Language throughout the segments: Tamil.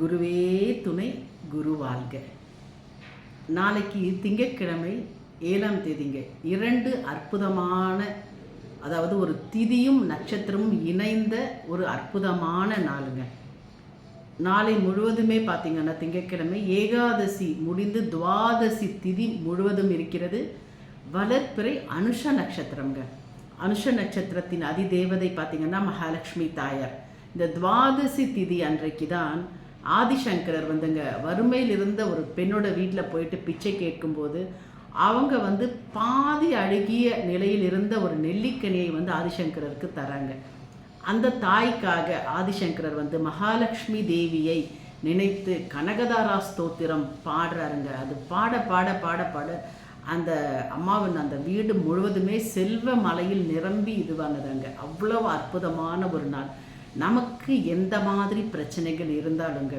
குருவே துணை குரு வாழ்க. நாளைக்கு திங்கட்கிழமை ஏழாம் தேதிங்க. இரண்டு அற்புதமான அதாவது ஒரு திதியும் நட்சத்திரமும் இணைந்த ஒரு அற்புதமான நாளுங்க. நாளை முழுவதுமே பார்த்தீங்கன்னா திங்கட்கிழமை ஏகாதசி முடிந்து துவாதசி திதி முழுவதும் இருக்கிறது. வளர்ப்பிறை அனுஷ நட்சத்திரம்ங்க. அனுஷ நட்சத்திரத்தின் அதிதேவதை பார்த்தீங்கன்னா மகாலட்சுமி தாயார். இந்த துவாதசி திதி அன்றைக்கு தான் ஆதிசங்கரர் வந்துங்க வறுமையில் இருந்த ஒரு பெண்ணோட வீட்டில் போயிட்டு பிச்சை கேட்கும்போது அவங்க வந்து பாதி அழுகிய நிலையில் இருந்த ஒரு நெல்லிக்கனியை வந்து ஆதிசங்கரருக்கு தராங்க. அந்த தாய்க்காக ஆதிசங்கரர் வந்து மகாலட்சுமி தேவியை நினைத்து கனகதாரா ஸ்தோத்திரம் பாடுறாருங்க. அது பாட பாட பாட பாட அந்த அம்மாவின் அந்த வீடு முழுவதுமே செல்வ மலையில் நிரம்பி இதுவானதாங்க அவ்வளோ அற்புதமான ஒரு நாள். நமக்கு எந்த மாதிரி பிரச்சனைகள் இருந்தாலுங்க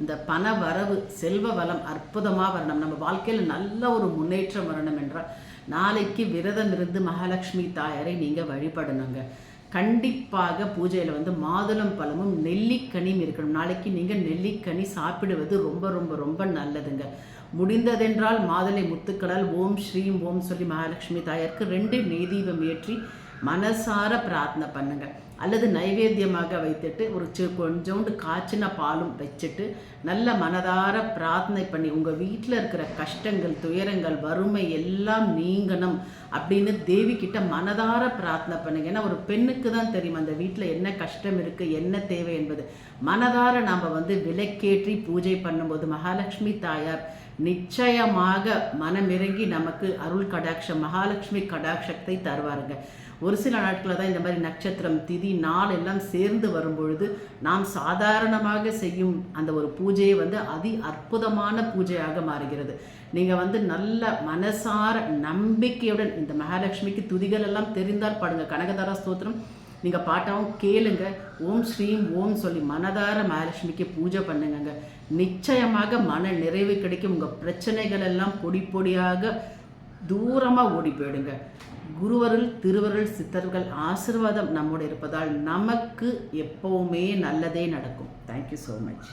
இந்த பண வரவு செல்வ வளம் அற்புதமாக வரணும். நம்ம வாழ்க்கையில் நல்ல ஒரு முன்னேற்றம் வரணும் என்றால் நாளைக்கு விரதம் இருந்து மகாலட்சுமி தாயாரை நீங்கள் வழிபடணுங்க. கண்டிப்பாக பூஜையில் வந்து மாதுளம் பழமும் நெல்லிக்கனியும் இருக்கணும். நாளைக்கு நீங்கள் நெல்லிக்கனி சாப்பிடுவது ரொம்ப ரொம்ப ரொம்ப நல்லதுங்க. முடிந்ததென்றால் மாதுளை முத்துக்களால் ஓம் ஸ்ரீம் ஓம் சொல்லி மகாலட்சுமி தாயாருக்கு ரெண்டு நெய்தீபம் ஏற்றி மனசார பிரார்த்தனை பண்ணுங்க. அல்லது நைவேத்தியமாக வைத்துட்டு ஒரு சி கொஞ்சோண்டு காய்ச்சின பாலும் வச்சுட்டு நல்ல மனதார பிரார்த்தனை பண்ணி உங்கள் வீட்டில் இருக்கிற கஷ்டங்கள் துயரங்கள் வறுமை எல்லாம் நீங்கணும் அப்படின்னு தேவிக்கிட்ட மனதார பிரார்த்தனை பண்ணுங்க. ஏன்னா ஒரு பெண்ணுக்கு தான் தெரியும் அந்த வீட்டில் என்ன கஷ்டம் இருக்குது என்ன தேவை என்பது. மனதார நாம் வந்து விலைக்கேற்றி பூஜை பண்ணும்போது மகாலட்சுமி தாயார் நிச்சயமாக மனமிறங்கி நமக்கு அருள் கடாட்சம் மகாலட்சுமி கடாட்சத்தை தருவாருங்க. ஒரு சில நாட்களில் தான் இந்த மாதிரி நட்சத்திரம் திதி நாள் எல்லாம் சேர்ந்து வரும்பொழுது நாம் சாதாரணமாக செய்யும் அந்த ஒரு பூஜையை வந்து அதி அற்புதமான பூஜையாக மாறுகிறது. நீங்கள் வந்து நல்ல மனசார நம்பிக்கையுடன் இந்த மகாலட்சுமிக்கு துதிகள் எல்லாம் தெரிந்தால் பாடுங்க கனகதாரா ஸ்தோத்திரம். நீங்கள் பாட்டாவும் கேளுங்க. ஓம் ஸ்ரீம் ஓம் சொல்லி மனதார மகாலட்சுமிக்கு பூஜை பண்ணுங்கங்க. நிச்சயமாக மன நிறைவு கிடைக்கும். உங்கள் பிரச்சனைகள் எல்லாம் பொடி பொடியாக தூரமாக ஓடி போயிடுங்க. குருவருள் திருவருள் சித்தர்கள் ஆசிர்வாதம் நம்மோடு இருப்பதால் நமக்கு எப்பவுமே நல்லதே நடக்கும். Thank you so much